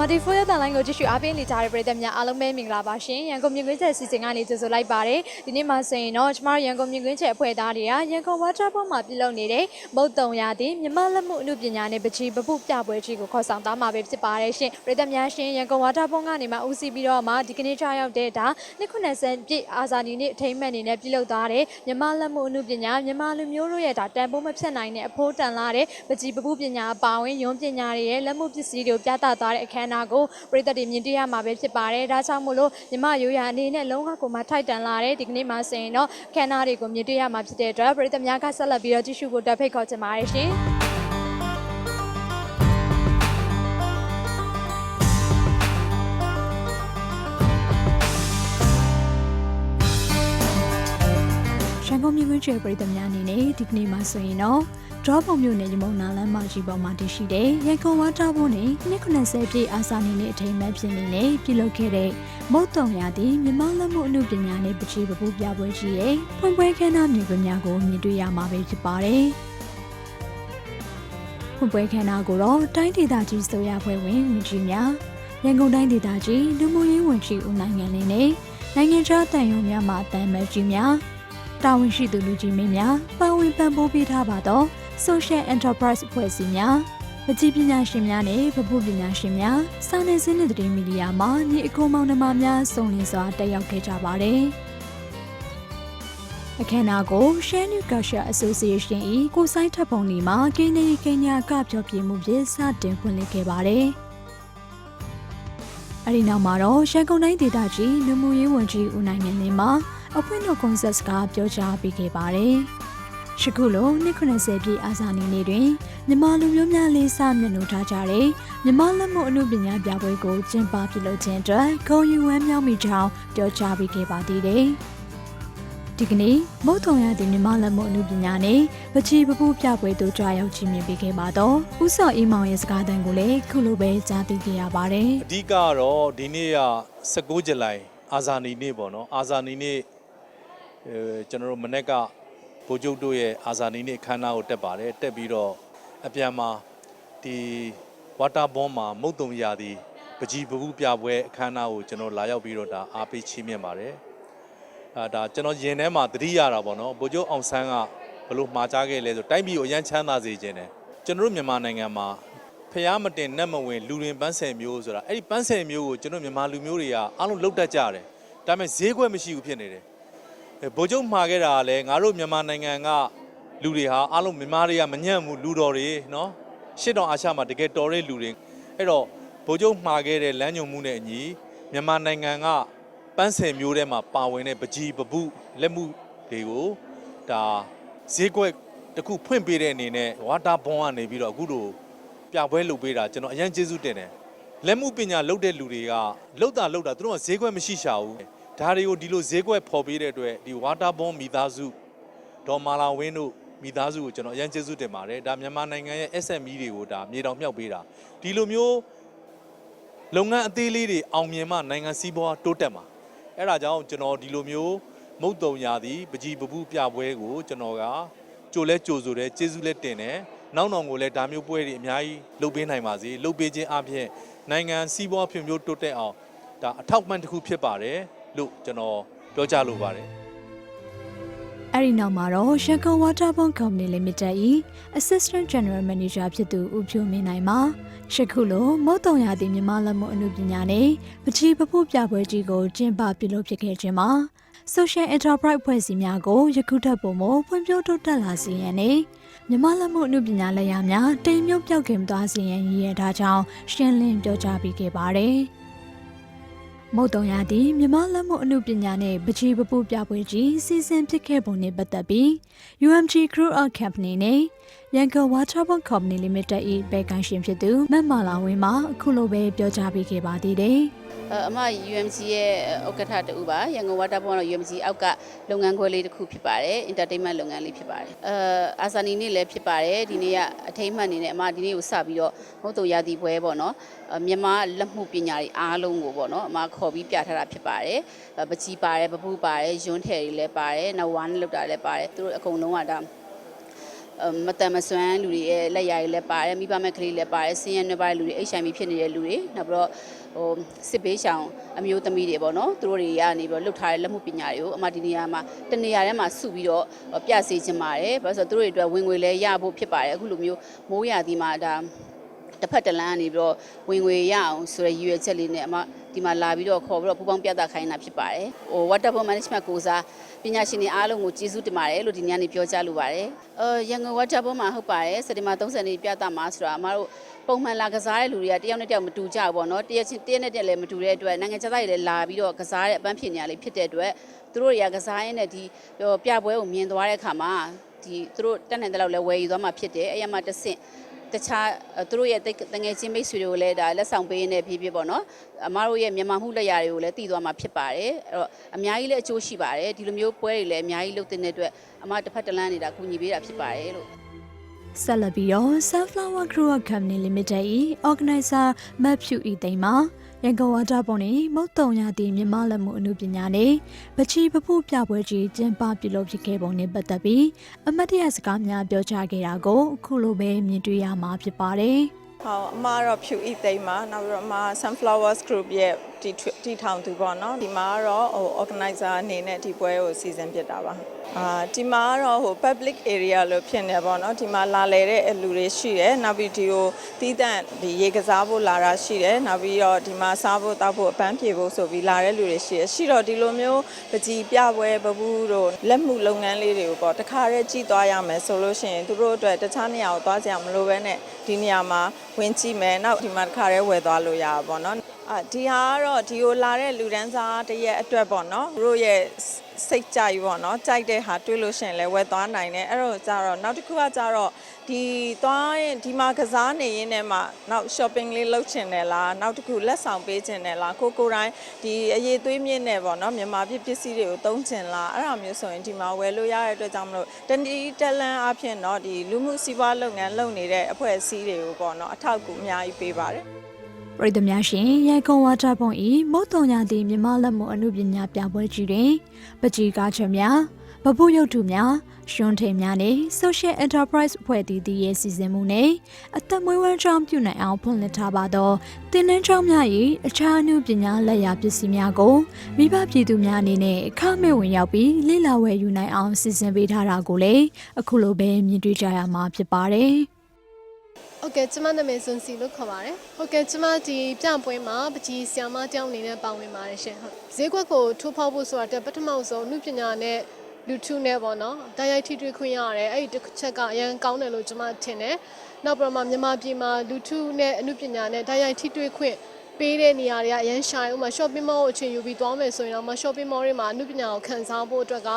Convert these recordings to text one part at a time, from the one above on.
MD4 ရဲ့တန်လိုင်းကိုကြည့်ရှုအားပေးနေကြတဲ့ပရိသတ်များအားလုံးပဲမင်္ဂလာပါရှင်ရန်ကုန်မြင့်ကွင်းချက်စီစဉ်ကနေကြိုဆိုလိုက်ပါတယ်ဒီနေ့မှာဆိုရင်တော့ကျမတို့ရန်ကုန်မြင့်ကွင်းချက်အဖွဲ့သားတွေကရန်ကုန်ဝါတာပေါ်မှာပြုလုပ်နေတဲ့မုတ်တုံရသည်မြမလက်မှုအမှုပညာနဲ့ပချီပပုပြပွဲကြီးကိုခေါ်ဆောင်သားမှာပဲဖြစ်ပါတယ်ရှင်ပရိသတ်များရှင်ရန်ကုန်ဝါတာပေါ်ကနေမှဦးစီးပြီးတော့မှဒီကနေ့ချရောက်တဲ့ဒါနှစ်ခုနှစ်ဆယ်ပြည့်အာဇာနည်နေ့အထိမ်းအမှတ်အနေနဲ့ပြုလုပ်သွားတဲ့မြမလက်မှုအမှုပညာမြမလူမျိုးတို့ရဲ့ဒါတန်ဖိုးမဖြတ်နိုင်တဲ့အဖိုးတန်လာတဲ့ပချီပပုပညာအပါအဝင်ရုံးပညာတွေရဲ့လက်မှုပစ္စည်းတွေကိုပြသသွားတဲ့အခမ်းအနားကိုပရိသတ်တွေမြင်တွေ့ရမှာပဲဖြစ်ပါတယ်ဒါကြောင့်မို့လို့မြမရိုးရာအနေနဲ့လုံးဝကိုမှထိုက်တန်လာတဲ့ဒီကနေ့မှာဆိုရင်တော့အခမ်းအနားတွေကိုမြင်တွေ့ရမှာဖြစ်တဲ့အတွက်ပရိသတ်များကဆက်လက်ပြီးတော့ကြည့်ရှုဖို့တက်ဖိတ်ခေါ်ချင်ပါတယ်ရှင် န်ကုန်မြို့ကွင်းကျွေပြည်သူများအနေနဲ့ဒီကနေ့မှာဆိုရင်တော့ drop ပုံမြို့နယ်ရမုံနာလမ်းမကြီးပေါ်မှာတည်ရှိတဲ့ရန်ကုန်ဝါတာဘုံနဲ့290ပြည့်အာစာနေနဲ့အထိမ်းအမှတ်ဖြစ်နေနဲ့ပြုလုပ်ခဲ့တဲ့မုတ်တုံရသည့်မြမလက်မှုအမှုပညာနဲ့ပချီပပူပြပွဲကြီးရဲ့ဖွင့်ပွဲခမ်းနားမြင်ကွင်းများကိုမြင်တွေ့ရမှာပဲဖြစ်ပါတယ်။ဖွင့်ပွဲခမ်းနားကိုတော့တိုင်းဒေသကြီးဆိုရဖွဲ့ဝင်ဝင်ကြီးများရန်ကုန်တိုင်းဒေသကြီးလူမှုရေးဝန်ကြီးဦးနိုင်ငံလင်းနဲ့နိုင်ငံခြားတန်ယုံများမှတန်မတ်ကြီးများ တာဝန်ရှိသူလူကြီးမင်းများပါဝင်ပံ့ပိုးပေးထားပါတော့ Social Enterprise အဖွဲ့အစည်းများပကြီးပညာရှင်များနဲ့ဗဟုပညာရှင်များစာနယ်ဇင်းနဲ့သတင်းမီဒီယာမှညီအကိုမောင်နှမများစုံလင်စွာတက်ရောက်ခဲ့ကြပါတယ်။အခမ်းအနားကို Share New Culture Association ၏ကိုဆိုင်ထပ်ပုံဒီမှာကိန်းနေကိန်းညာကပြောပြမှုဖြင့်စတင်ဖွင့်လှစ်ခဲ့ပါတယ်။အဲဒီနောက်မှာတော့ရန်ကုန်တိုင်းဒေသကြီးလူမှုရေးဝန်ကြီးဦးနိုင်ငံလင်းမှ အဖွင့်တော်ကွန်ဆက်စ်ကပြောကြားပေးခဲ့ပါတယ်။ရှခုလို290ပြည့်အာဇာနည်နေ့တွင်မြန်မာလူမျိုးများလေးစားမျက်နှာထားကြတဲ့မြန်မာလက်မှုအမှုပညာပြပွဲကိုကျင်းပပြုလုပ်ခြင်းအတွက်ဂုဏ်ယူဝမ်းမြောက်မိကြောင်းပြောကြားပေးခဲ့ပါသေးတယ်။ဒီကနေ့မုတ်ထုံရတဲ့မြန်မာလက်မှုအမှုပညာနဲ့ပချီပပူပြပွဲတို့ကြွားရောက်ခြင်းမြင်ပေးခဲ့ပါတော့ဥစော်အေးမောင်ရဲ့စကားသံကိုလည်းခုလိုပဲကြားသိခဲ့ရပါတယ်။အဓိကကတော့ဒီနေ့က19ဇူလိုင်အာဇာနည်နေ့ပေါ့နော်အာဇာနည်နေ့အဲ ကျွန်တော်တို့မနေ့ကဗိုလ်ချုပ်တို့ရဲ့အာဇာနည်နေ့အခမ်းအနားကိုတက်ပါတယ်တက်ပြီးတော့အပြန်မှာဒီဝါတာဘွန်မှာမုတ်တုံရာသီပကြီးပပူပြပွဲအခမ်းအနားကိုကျွန်တော်လာရောက်ပြီးတော့ဒါအားပေးချီးမြှင့်ပါတယ်အာဒါကျွန်တော်ရင်ထဲမှာသတိရတာပေါ့နော်ဗိုလ်ချုပ်အောင်ဆန်းကဘလို့မှာကြားခဲ့လဲဆိုတိုင်းပြည်ကိုအရန်ချမ်းသာစေခြင်းတယ်ကျွန်တော်တို့မြန်မာနိုင်ငံမှာဖျားမတင်နတ်မဝင်လူရင်ပန်းဆယ်မျိုးဆိုတာအဲ့ဒီပန်းဆယ်မျိုးကိုကျွန်တော်မြန်မာလူမျိုးတွေကအားလုံးလောက်တတ်ကြတယ်ဒါပေမဲ့ဈေးကွက်မရှိဘူးဖြစ်နေတယ်အဲ ဗိုလ်ချုပ်မှာခဲ့တာကလည်းငါတို့မြန်မာနိုင်ငံကလူတွေဟာအားလုံးမြန်မာတွေကမညံ့ဘူးလူတော်တွေနော်ရှစ်တော်အာရှမှာတကယ်တော်တဲ့လူတွေအဲ့တော့ဗိုလ်ချုပ်မှာခဲ့တဲ့လမ်းညွန်မှုနဲ့အညီမြန်မာနိုင်ငံကပန်းဆယ်မျိုးထဲမှာပါဝင်တဲ့ပကြီးပပုလက်မှုတွေကိုဒါဈေးကွက်တစ်ခုဖွင့်ပေးတဲ့အနေနဲ့ဝါတာဘွန်ကနေပြီးတော့အခုလိုပြပွဲလုပ်ပေးတာကျွန်တော်အရင်ကျေးဇူးတင်တယ်လက်မှုပညာလုပ်တဲ့လူတွေကလှုပ်တာလှုပ်တာသူတို့ကဈေးကွက်မရှိရှာဘူး ဒါတွေကိုဒီလိုဈေးကွက်ဖော်ပေးတဲ့အတွက်ဒီဝါတာဘွန်မိသားစုဒေါ်မာလာဝင်းတို့မိသားစုကိုကျွန်တော်အရင်ကျေးဇူးတင်ပါတယ်ဒါမြန်မာနိုင်ငံရဲ့ SME တွေကိုဒါမြေတောင်မြောက်ပေးတာဒီလိုမျိုးလုပ်ငန်းအသေးလေးတွေအောင်မြင်မှနိုင်ငံစည်းပွားတိုးတက်မှာအဲ့ဒါကြောင့်ကျွန်တော်ဒီလိုမျိုးမုတ်တုံရာသီပကြီးပပူပြပွဲကိုကျွန်တော်ကကြိုလဲကြိုဆိုတယ်ကျေးဇူးလဲတင်တယ်နောက်နောက်ကိုလည်းဒါမျိုးပွဲတွေအများကြီးလုပ်ပေးနိုင်ပါစေလုပ်ပေးခြင်းအပြင်နိုင်ငံစီးပွားဖွံ့ဖြိုးတိုးတက်အောင်ဒါအထောက်အပံ့တစ်ခုဖြစ်ပါတယ် လို့ကျွန်တော်ပြောကြားလိုပါတယ်အဲ့ဒီနောက်မှာတော့ရန်ကုန် Waterborne Company Limited ၏ Assistant General Manager ဖြစ်သူဦးဖြိုးမင်းနိုင်မှာရှခုလိုမုတ်တုံရသည့်မြန်မာလက်မှုအမှုပညာနဲ့ပချီပပုပြပွဲကြီးကိုကျင်းပပြုလုပ်ဖြစ်ခဲ့ခြင်းမှာ Social Enterprise ဖွဲ့စည်းများကိုယခုထပ်ပုံမဖွံ့ဖြိုးတိုးတက်လာစေရန်နဲ့မြန်မာလက်မှုအမှုပညာလက်ရာများတိမ်မြုပ်ပြောက်ကင်သွားစေရန်ရည်ရည်ထားကြောင်းရှင်းလင်းပြောကြားပေးခဲ့ပါတယ်။ မုတ်တုံရသည်မြမလက်မှုအမှုပညာနဲ့ပချီပပူပြပွဲကြီးစီစဉ်ဖြစ်ခဲ့ပုံနဲ့ပတ်သက်ပြီး UMG Crew Out Company နဲ့ ရန်ကုန် Waterborne Company Limited ၏ဘယ်ကန်ရှင်ဖြစ်သူမတ်မာလာဝင်းမှအခုလိုပဲပြောကြားပေးခဲ့ပါသေးတယ်။အအမ UMC ရဲ့ဥက္ကဋ္ဌတူပါရန်ကုန်ဝါတာပေါ်တော့ UMC အောက်ကလုပ်ငန်းခွဲလေးတစ်ခုဖြစ်ပါတယ် entertainment လုပ်ငန်းလေးဖြစ်ပါတယ်အဲအာဇာနီနေ့လည်းဖြစ်ပါတယ်ဒီနေ့ကအထိမ်းအမှတ်အနေနဲ့အမဒီနေ့ကိုစပြီးတော့မဟုတ်တော့ရာသီပွဲပေါ့နော်အမြန်မာလက်မှုပညာတွေအားလုံးကိုပေါ့နော်အမခေါ်ပြီးပြထားတာဖြစ်ပါတယ်အဲပကြီးပါတယ်ပပူပါတယ်ယွန်းထယ်တွေလည်းပါတယ်နောက်ဝမ်းလောက်တာလည်းပါတယ်သူတို့အကုန်လုံးကဒါအ မတန်မစွမ်းလူတွေရဲ့လက်ရည်လည်းပါတယ်မိဘမဲ့ကလေးလည်းပါတယ်ဆင်းရဲနွယ်ပါတဲ့လူတွေ HIV ဖြစ်နေတဲ့လူတွေနောက်ပြီးတော့ဟိုစစ်ဘေးရှောင်အမျိုးသမီးတွေပေါ့နော်သူတို့တွေကနေပြီးတော့လှုပ်ထားတဲ့လက်မှုပညာတွေကိုအမဒီနေရာမှာတနေရာထဲမှာစုပြီးတော့ပြစေချင်ပါတယ်ဘာလို့ဆိုတော့သူတို့တွေအတွက်ဝင်ငွေလည်းရဖို့ဖြစ်ပါတယ်အခုလိုမျိုးမိုးရာသီမှာဒါ တစ်ဖက်တစ်လမ်းကနေပြီးတော့ဝင်ငွေရအောင်ဆိုတဲ့ရည်ရွယ်ချက်လေးနဲ့အမဒီမှာလာပြီးတော့ခေါ်ပြီးတော့ပူပေါင်းပြသခိုင်းတာဖြစ်ပါတယ်ဟို waterborne management ကိုစားပညာရှင်တွေအားလုံးကိုကျေးဇူးတင်ပါတယ်လို့ဒီညနေပြောကြားလိုပါတယ်အဲရန်ကုန် waterborne မှာဟုတ်ပါတယ်စက်တင်ဘာ30နေ့ပြသမှာဆိုတော့အမတို့ပုံမှန်လာကစားတဲ့လူတွေကတယောက်နဲ့တယောက်မတူကြဘူးပေါ့နော်တရက်ချင်းတရက်နဲ့တရက်လည်းမတူတဲ့အတွက်နိုင်ငံခြားသားတွေလည်းလာပြီးတော့ကစားတဲ့အပန်းဖြေနေရလေးဖြစ်တဲ့အတွက်သူတို့တွေကကစားရင်းနဲ့ဒီပြပွဲကိုမြင်သွားတဲ့အခါမှာဒီသူတို့တက်နိုင်တဲ့လောက်လည်းဝယ်ယူသွားမှာဖြစ်တယ်အဲ့ရမှာတဆင့် တခြားသူတို့ရဲ့တငယ်ချင်းမိတ်ဆွေတွေကိုလည်းဒါလက်ဆောင်ပေးရင်းဖြစ်ဖြစ်ပေါ့နော်အမားတို့ရဲ့မြန်မာမှုလက်ရာတွေကိုလည်းတည်သွားမှာဖြစ်ပါတယ်အဲ့တော့အများကြီးလည်းအကျိုးရှိပါတယ်ဒီလိုမျိုးပွဲတွေလည်းအများကြီးလုပ်တဲ့အတွက်အမတစ်ဖက်တစ်လမ်းနေတာကူညီပေးတာဖြစ်ပါတယ်လို့ဆက်လက်ပြီးတော့ Sunflower Group Company Limited ၏ organizer မတ်ဖြူဤသိမ်းမှာ ရန်ကုန်ဝါတာပေါ်နေမုတ်တုံရသည့်မြန်မာလက်မှုအမှုပညာနဲ့ပချီပပုပြပွဲကြီးကျင်းပပြုလုပ်ဖြစ်ခဲ့ပုံနဲ့ပတ်သက်ပြီးအမတ်တရစကားများပြောကြားခဲ့တာကိုအခုလိုပဲမြင်တွေ့ရမှာဖြစ်ပါတယ်။ဟောအမကတော့ဖြူဤသိမ်းပါနောက်ပြီးတော့အမ Sunflowers Group ရဲ့ တီတီထောင်သူပေါ့နော်ဒီမှာကတော့ဟို organizer အနေနဲ့ဒီပွဲကိုစီစဉ်ဖြစ်တာပါအာဒီမှာကတော့ဟို public area လို့ဖြစ်နေပေါ့နော်ဒီမှာလာလေတဲ့လူတွေရှိတယ်နောက်ပြီးဒီကိုတီးတန့်ဒီရေကစားဖို့လာတာရှိတယ်နောက်ပြီးတော့ဒီမှာစားဖို့တောက်ဖို့အပန်းဖြေဖို့ဆိုပြီးလာတဲ့လူတွေရှိတယ်ရှိတော့ဒီလိုမျိုးပကြီးပြပွဲပပူးတို့လက်မှုလုပ်ငန်းလေးတွေကိုပေါ့တခါတည်းကြည့်သွားရမယ်ဆိုလို့ရှိရင်သူတို့အတွက်တခြားနေရာကိုသွားကြမလို့ပဲနဲ့ဒီနေရာမှာဝင်ကြည့်မယ်နောက်ဒီမှာတခါတည်းဝယ်သွားလို့ရပါပေါ့နော် အာဒီဟာကတော့ဒီကိုလာတဲ့လူဒန်းစားတရက်အတွက်ပေါ့နော်သူတို့ရဲ့စိတ်ကြိုက်ပေါ့နော်ကြိုက်တဲ့ဟာတွေးလို့ရှိရင်လည်းဝယ်သွားနိုင်တယ်အဲ့တော့ကြတော့နောက်တစ်ခုကကြတော့ဒီသွားရင်ဒီမှာကစားနေရင်းနဲ့မှနောက် shopping လေးလုပ်ချင်တယ်လားနောက်တစ်ခုလက်ဆောင်ပေးချင်တယ်လားကိုကိုယ်တိုင်းဒီအရေးသွေးမြင့်နေပေါ့နော်မြန်မာပြည်ပစ္စည်းတွေကိုသုံးချင်လားအဲ့ဒါမျိုးဆိုရင်ဒီမှာဝယ်လို့ရတဲ့အတွက်ကြောင့်မလို့တနီတလန်အဖြစ်เนาะဒီလူမှုစီးပွားလုပ်ငန်းလုပ်နေတဲ့အဖွဲ့အစည်းတွေကိုပေါ့နော်အထောက်အကူအများကြီးပေးပါတယ် ပရိသတ်များရှင်ရန်ကုန်ဝါတာပုံဤမုတ်တုံညာသည့်မြမလက်မှုအမှုပညာပြပွဲကြီးတွင်ပကြီးကားချက်များဗပုရုပ်ထုများရှင်ထိန်များနဲ့ Social Enterprise အဖွဲ့အစည်းသည်ရဲ့စီစဉ်မှုနဲ့အသက်မွေးဝမ်းကြောင်းပြုနိုင်အောင်ဖွင့်လှစ်ထားပါသောတင်နန်းကျောင်းများ၏အခြားအမှုပညာလက်ရာပစ္စည်းများကိုမိဘပြည်သူများအနေနဲ့အခမဲ့ဝင်ရောက်ပြီးလေ့လာဝယ်ယူနိုင်အောင်စီစဉ်ပေးထားတာကိုလည်းအခုလိုပဲမြင်တွေ့ကြရမှာဖြစ်ပါတယ်။ ဟုတ်ကဲ့ကျမနာမည်စွန်စီလို့ခေါ်ပါတယ်ဟုတ်ကဲ့ကျမဒီပြပွဲမှာပကြီးဆီယမတယောက်အနေနဲ့ပါဝင်ပါတယ်ရှင်ဟုတ်ဈေးကွက်ကိုထိုးဖောက်ဖို့ဆိုတာတက်ပထမဆုံးလူပညာနဲ့လူထုနဲ့ပေါ့နော်တိုက်ရိုက်ထိတွေ့ခွင့်ရတယ်အဲ့ဒီတစ်ချက်ကအရင်ကောင်းတယ်လို့ကျမထင်တယ်နောက်ပြီးတော့မှမြန်မာပြည်မှာလူထုနဲ့အမှုပညာနဲ့တိုက်ရိုက်ထိတွေ့ခွင့် ပေးတဲ့နေရာတွေကအရန်ရှာဥမာ shopping mall ကိုအချိန်ယူပြီးသွားမယ်ဆိုရင်တော့မ shopping mall တွေမှာအမှုပညာကိုခံစားဖို့အတွက်က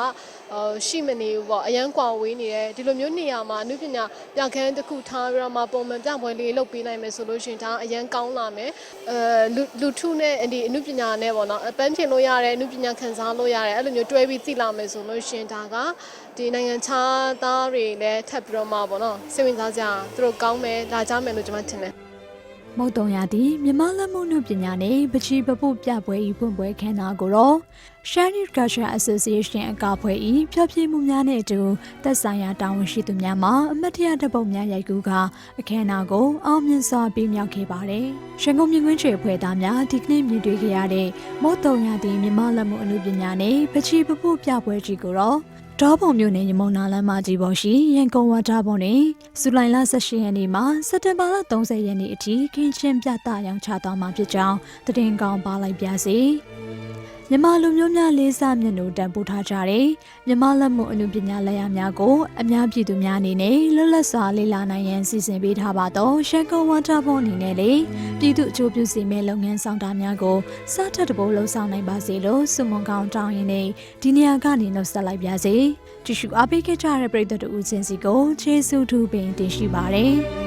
အော်ရှိမနေဘူးပေါ့အရန်ကွာဝေးနေတယ်ဒီလိုမျိုးနေရာမှာအမှုပညာပြခန်းတစ်ခုထားပြီးတော့မှပုံမှန်ပြပွဲလေးလုပ်ပေးနိုင်မယ်ဆိုလို့ရှိရင်ဒါအရန်ကောင်းလာမယ်အဲလူလူထုနဲ့ဒီအမှုပညာနဲ့ပေါ့နော်အပန်းဖြင်လို့ရတယ်အမှုပညာခံစားလို့ရတယ်အဲ့လိုမျိုးတွဲပြီးသိလာမယ်ဆိုလို့ရှိရင်ဒါကဒီနိုင်ငံခြားသားတွေလည်းထပ်ပြီးတော့မှပေါ့နော်စိတ်ဝင်စားကြသူတို့ကောင်းမယ်ဒါကြမယ်လို့ကျွန်မထင်တယ် မုတ်တုံရသည်မြမလက်မှုနုပညာနဲ့ပချီပပုပြပွဲဤဖွင့်ပွဲခမ်းနားကိုတော့ Chinese Culture Association အကဖွဲ့ဤဖျော်ဖြေမှုများနဲ့အတူသက်ဆိုင်ရာတာဝန်ရှိသူများမှအမတ်တရတပ်ပုံများရိုက်ကူးကအခမ်းအနားကိုအောင်မြင်စွာပြီးမြောက်ခဲ့ပါတယ်။ရန်ကုန်မြင်းကွင်းချေဖွဲ့သားများဒီကနေ့မြင်တွေ့ခဲ့ရတဲ့မုတ်တုံရသည်မြမလက်မှုအနုပညာနဲ့ပချီပပုပြပွဲကြီးကိုတော့ ဒေါပုံမြို့နယ်ရမုံနာလမ်းမကြီးပေါ်ရှိရန်ကုန်ဝါတာပေါ်တွင်ဇူလိုင်လ18ရက်နေ့မှစက်တင်ဘာလ30ရက်နေ့အထိခင်းချင်းပြသရောင်းချသွားမှာဖြစ်ကြောင်းသတင်းကောင်းပါလိုက်ပါစေ။ မြန်မာလူမျိုးများလေးစားမျက်နှာတန်ပို့ထားကြတဲ့မြန်မာလက်မှုအမှုပညာလက်ရာများကိုအများပြည်သူများအနေနဲ့လွတ်လပ်စွာလေ့လာနိုင်ရန်စီစဉ်ပေးထားပါတော့ရှန်ကုန်ဝါတာပေါ်အနေနဲ့လေပြည်သူအကျိုးပြုစီမဲ့လုပ်ငန်းဆောင်တာများကိုစထပ်တပိုးလှုံ့ဆော်နိုင်ပါစေလို့ဆုမွန်ကောင်းတောင်းရင်နဲ့ဒီနေရာကနေနှုတ်ဆက်လိုက်ပါစေကြည့်ရှုအားပေးခဲ့ကြတဲ့ပရိသတ်တို့ဦးချင်းစီကိုကျေးဇူးထူးပင်တင်ရှိပါတယ်